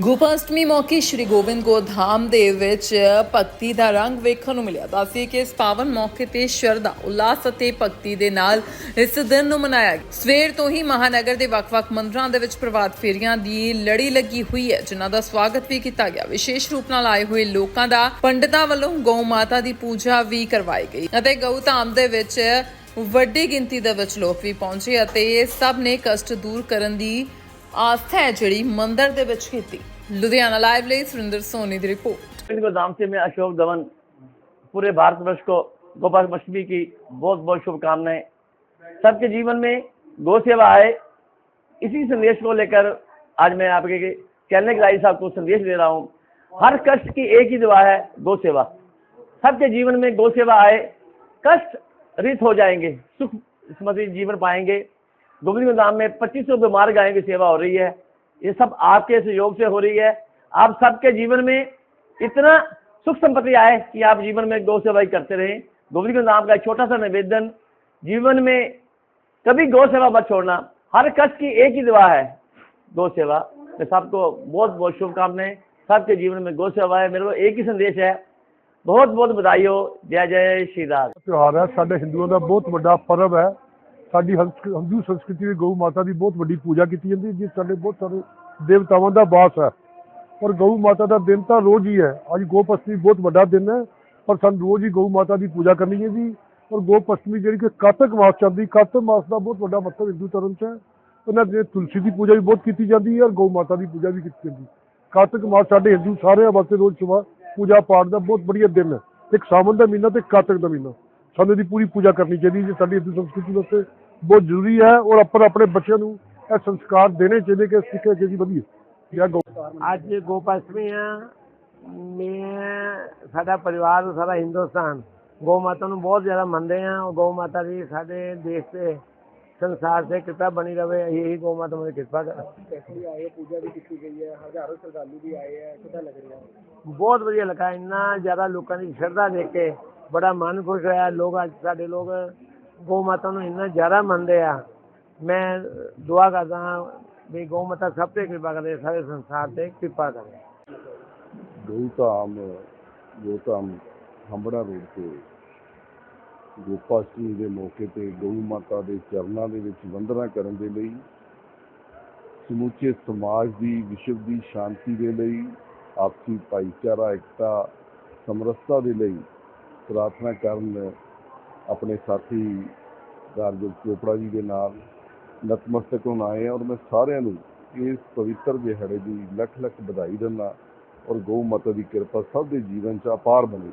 ਗੋਪਾਸ਼ਟਮੀ ਮੌਕੇ ਸ਼੍ਰੀ ਗੋਬਿੰਦ ਗੋਧਾਮ ਦੇ ਵਿੱਚ ਭਗਤੀ ਦਾ ਰੰਗ ਵੇਖਣ ਨੂੰ ਮਿਲਿਆ। ਦੱਸੀ ਕਿ ਇਸ ਪਾਵਨ ਮੌਕੇ ਤੇ ਸ਼ਰਧਾ ਉਲਾਸ ਅਤੇ ਭਗਤੀ ਦੇ ਨਾਲ ਇਸ ਦਿਨ ਨੂੰ ਮਨਾਇਆ ਗਿਆ। ਸਵੇਰ ਤੋਂ ਹੀ ਮਹਾਨਗਰ ਦੇ ਵੱਖ-ਵੱਖ ਮੰਦਰਾਂ ਦੇ ਵਿੱਚ ਪ੍ਰਭਾਤ ਫੇਰੀਆਂ ਦੀ ਲੜੀ ਲੱਗੀ ਹੋਈ ਹੈ, ਜਿਨ੍ਹਾਂ ਦਾ ਸਵਾਗਤ ਵੀ ਕੀਤਾ ਗਿਆ। ਵਿਸ਼ੇਸ਼ ਰੂਪ ਨਾਲ ਆਏ ਹੋਏ ਲੋਕਾਂ ਦਾ ਪੰਡਤਾਂ ਵੱਲੋਂ ਗਊ ਮਾਤਾ ਦੀ ਪੂਜਾ ਵੀ ਕਰਵਾਈ ਗਈ ਅਤੇ ਗਊ ਧਾਮ ਦੇ ਵਿੱਚ ਵੱਡੀ ਗਿਣਤੀ ਦੇ ਵਿੱਚ ਲੋਕ ਵੀ ਪਹੁੰਚੇ ਅਤੇ ਸਭ ਨੇ ਕਸ਼ਟ ਦੂਰ ਕਰਨ ਦੀ आस्था है जी मंदिर लुधियाना लाइव ਕੀਤੀ सुरेंद्र सोनी की रिपोर्ट। गोदाम से मैं अशोक धवन, पूरे भारतवर्ष को गोपाल मछली की बहुत बहुत शुभकामनाएँ। सबके जीवन में गो सेवा आए। इसी संदेश को लेकर आज मैं आपके कहने के राय साहब को संदेश दे रहा हूँ। हर कष्ट की एक ही दुआ है गो सेवा। सबके जीवन में गो सेवा आए। कष्ट रित हो जाएँगे, सुख समझ जीवन पाएँगे। गोविंद गोदाम में पच्चीस सौ बीमार गायों की सेवा हो रही है। ये सब आपके सहयोग से हो रही है। आप सबके जीवन में इतना सुख संपत्ति आए कि आप जीवन में गौ सेवाई करते रहें। गोविंद गोदाम का छोटा सा निवेदन, जीवन में कभी गौ सेवा मत छोड़ना। हर कष्ट की एक ही दवा है, गौ सेवा। मैं सबको बहुत बहुत शुभकामनाएँ। सबके जीवन में गौ सेवा है। मेरे को एक ही संदेश है। बहुत बहुत बधाई हो। जय जय श्री राम। त्योहार है। साढ़े हिंदुओं का बहुत बड़ा पर्व है। ਸਾਡੀ ਹੰਸ- ਹਿੰਦੂ ਸੰਸਕ੍ਰਿਤੀ ਵਿੱਚ ਗਊ ਮਾਤਾ ਦੀ ਬਹੁਤ ਵੱਡੀ ਪੂਜਾ ਕੀਤੀ ਜਾਂਦੀ ਹੈ, ਜਿਸ ਸਾਡੇ ਬਹੁਤ ਸਾਰੇ ਦੇਵਤਾਵਾਂ ਦਾ ਵਾਸ ਹੈ। ਔਰ ਗਊ ਮਾਤਾ ਦਾ ਦਿਨ ਤਾਂ ਰੋਜ਼ ਹੀ ਹੈ। ਅੱਜ ਗੋਪਸ਼ਟਮੀ ਬਹੁਤ ਵੱਡਾ ਦਿਨ ਹੈ, ਪਰ ਸਾਨੂੰ ਰੋਜ਼ ਹੀ ਗਊ ਮਾਤਾ ਦੀ ਪੂਜਾ ਕਰਨੀ ਚਾਹੀਦੀ ਜੀ। ਔਰ ਗੋਪਸ਼ਟਮੀ ਜਿਹੜੀ ਕਿ ਕਾਤਕ ਮਾਸ ਚੱਲਦੀ, ਕਾਤਕ ਮਾਸ ਦਾ ਬਹੁਤ ਵੱਡਾ ਮਹੱਤਵ ਹਿੰਦੂ ਧਰਮ 'ਚ ਹੈ। ਉਹਨਾਂ ਦੇ ਤੁਲਸੀ ਦੀ ਪੂਜਾ ਵੀ ਬਹੁਤ ਕੀਤੀ ਜਾਂਦੀ ਹੈ ਔਰ ਗਊ ਮਾਤਾ ਦੀ ਪੂਜਾ ਵੀ ਕੀਤੀ ਜਾਂਦੀ ਹੈ। ਕਾਤਕ ਮਾਸ ਸਾਡੇ ਹਿੰਦੂ ਸਾਰਿਆਂ ਵਾਸਤੇ ਰੋਜ਼ ਸਵੇਰ ਪੂਜਾ ਪਾਠ ਦਾ ਬਹੁਤ ਵਧੀਆ ਦਿਨ ਹੈ। ਇੱਕ ਸਾਵਣ ਦਾ ਮਹੀਨਾ ਤੇ ਇੱਕ ਕਾਤਕ ਦਾ ਮਹੀਨਾ। ਸਾਨੂੰ ਇਹਦੀ ਪੂਰੀ ਪੂਜਾ ਕਰਨੀ ਚਾਹੀਦੀ ਹੈ ਸਾਡੀ ਹਿੰਦੂ ਸੰਸਕ੍ਰਿਤੀ ਵਾਸਤੇ। ਬਹੁਤ ਜ਼ਰੂਰੀ ਹੈ ਔਰ ਆਪਾਂ ਆਪਣੇ ਬੱਚਿਆਂ ਨੂੰ ਇਹ ਸੰਸਕਾਰ ਦੇਣੇ ਚਾਹੀਦੇ ਕਿ ਸਿੱਖਿਆ ਕਿ ਜੀ ਵਧੀਆ। ਜੈ ਗਊ ਅੱਜ ਗੋਪਾਸ਼ਟਮੀ ਆ। ਮੈਂ ਸਾਡਾ ਪਰਿਵਾਰ ਸਾਰਾ ਹਿੰਦੁਸਤਾਨ। ਗੋ ਮਾਤਾ ਨੂੰ ਬਹੁਤ ਜ਼ਿਆਦਾ ਮੰਨਦੇ ਆ। ਉਹ ਗੋ ਮਾਤਾ ਦੀ ਸਾਡੇ ਦੇਸ਼ ਤੇ ਸੰਸਾਰ ਤੇ ਕਿਰਪਾ ਬਣੀ ਰਵੇ। ਇਹੀ ਗੋ ਮਾਤਾ ਮੇਰੀ ਕਿਰਪਾ ਕਰ ਆਏ ਪੂਜਾ ਵੀ ਕੀਤੀ ਗਈ ਹੈ ਹਜ਼ਾਰੋਂ ਸ਼ਰਧਾਲੂ ਵੀ ਆਏ ਆ। ਕਿੱਦਾਂ ਲੱਗ ਰਿਹਾ? ਬਹੁਤ ਵਧੀਆ ਲੱਗਾ। ਇੰਨਾ ਜ਼ਿਆਦਾ ਲੋਕਾਂ ਦੀ ਸ਼ਰਧਾ ਦੇਖ ਕੇ ਬੜਾ ਮਨ ਖੁਸ਼ ਹੋਇਆ। ਲੋਕ ਅੱਜ ਸਾਡੇ ਲੋਕ ਗੋ ਮਾਤਾ ਨੂੰ ਇੰਨਾ ਜ਼ਿਆਦਾ ਮੰਨਦੇ ਆ, ਮੈਂ ਦੁਆ ਕਰਦਾ ਹਾਂ ਵੀ ਗੋ ਮਾਤਾ ਸਭ ਤੇ ਕਿਰਪਾ ਕਰੇ, ਸਾਰੇ ਸੰਸਾਰ ਤੇ ਕਿਰਪਾ ਕਰੇ। ਗਊਧਾਮ ਗਊਧਾਮ ਹੰਬੜਾ ਰੋਡ ਤੇ ਗੋਪਾਸ਼ਟਮੀ ਦੇ ਮੌਕੇ ਤੇ ਗਊ ਮਾਤਾ ਦੇ ਚਰਨਾਂ ਦੇ ਵਿੱਚ ਵੰਦਨਾ ਕਰਨ ਦੇ ਲਈ, ਸਮੁੱਚੇ ਸਮਾਜ ਦੀ, ਵਿਸ਼ਵ ਦੀ ਸ਼ਾਂਤੀ ਦੇ ਲਈ, ਆਪਸੀ ਭਾਈਚਾਰਾ ਇਕਤਾ ਸਮਰਸਤਾ ਦੇ ਲਈ ਪ੍ਰਾਰਥਨਾ ਕਰਨ ਆਪਣੇ ਸਾਥੀ ਰਾਜਯੋਗ ਚੋਪੜਾ ਜੀ ਦੇ ਨਾਲ ਨਤਮਸਤਕ ਹੋਣ ਆਏ ਹਾਂ ਔਰ ਮੈਂ ਸਾਰਿਆਂ ਨੂੰ ਇਸ ਪਵਿੱਤਰ ਦਿਹਾੜੇ ਦੀ ਲੱਖ ਲੱਖ ਵਧਾਈ ਦਿੰਦਾ ਔਰ ਗਊ ਮਾਤਾ ਦੀ ਕਿਰਪਾ ਸਭ ਦੇ ਜੀਵਨ 'ਚ ਅਪਾਰ ਬਣੇ।